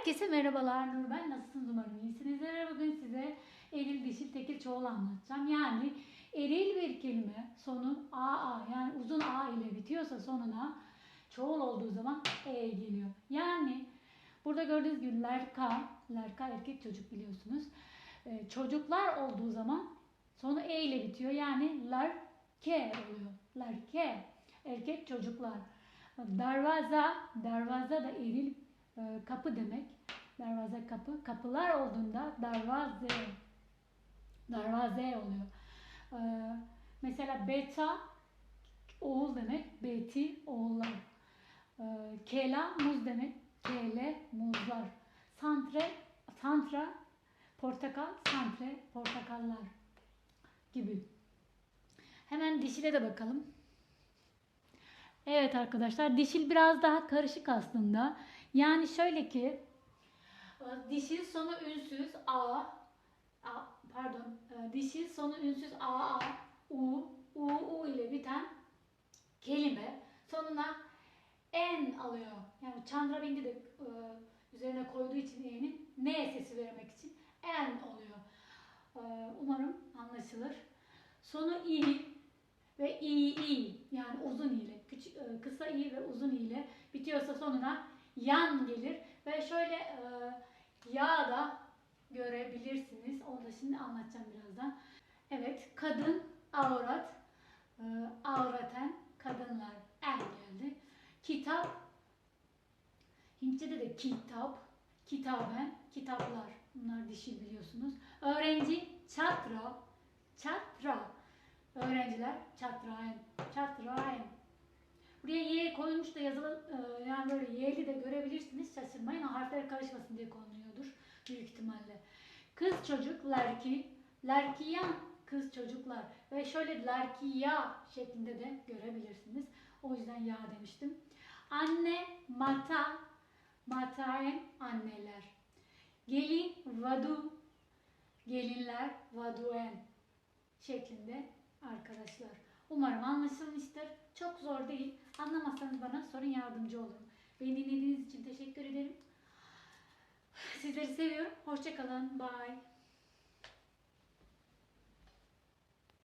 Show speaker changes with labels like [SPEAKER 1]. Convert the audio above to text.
[SPEAKER 1] Herkese merhabalar Nur ben nasılsınız umarım iyisinizdir. Bugün size eril dişil tekil çoğul anlatacağım. Yani eril bir kelime sonu aa yani uzun a ile bitiyorsa sonuna çoğul olduğu zaman e geliyor. Yani burada gördüğünüz gibi lerka, lerka erkek çocuk biliyorsunuz. Ee, çocuklar olduğu zaman sonu e ile bitiyor. Yani lerke oluyor. Lerke erkek çocuklar. Darvaza, darvaza da eril kapı demek. Darvaza kapı. Kapılar olduğunda darvaze darvaze oluyor. E, mesela beta oğul demek. Beti oğullar. E, kela muz demek. Kele muzlar. Santre santra portakal santre portakallar gibi. Hemen dişile de bakalım. Evet arkadaşlar dişil biraz daha karışık aslında. Yani şöyle ki dişil sonu ünsüz a, a pardon e, dişil sonu ünsüz a a u u u ile biten kelime sonuna en alıyor. Yani Chandrabindi de e, üzerine koyduğu için e'nin n sesi vermek için en oluyor. E, umarım anlaşılır. Sonu i ve i i yani uzun ile küçük, e, kısa i ve uzun i ile bitiyorsa sonuna yan gelir ve şöyle e, ya da görebilirsiniz. Onu da şimdi anlatacağım birazdan. Evet, kadın, avrat, e, avraten, kadınlar el geldi. Kitap, Hintçe'de de kitap, kitaben, kitaplar. Bunlar dişil biliyorsunuz. Öğrenci, çatra, çatra. Öğrenciler, çatraen, çatraen. Buraya Y koymuş da yazılı e, yani böyle Y'li de görebilirsiniz. Şaşırmayın. O harfler karışmasın diye konuluyordur büyük ihtimalle. Kız çocuk lerki, lerkiyan kız çocuklar ve şöyle lerkiya şeklinde de görebilirsiniz. O yüzden ya demiştim. Anne, mata, mataen anneler. Gelin, vadu, gelinler, vaduen şeklinde arkadaşlar. Umarım anlaşılmıştır. Çok zor değil. Anlamazsanız bana sorun yardımcı olun. Beni dinlediğiniz için teşekkür ederim. Sizleri seviyorum. Hoşçakalın. Bye.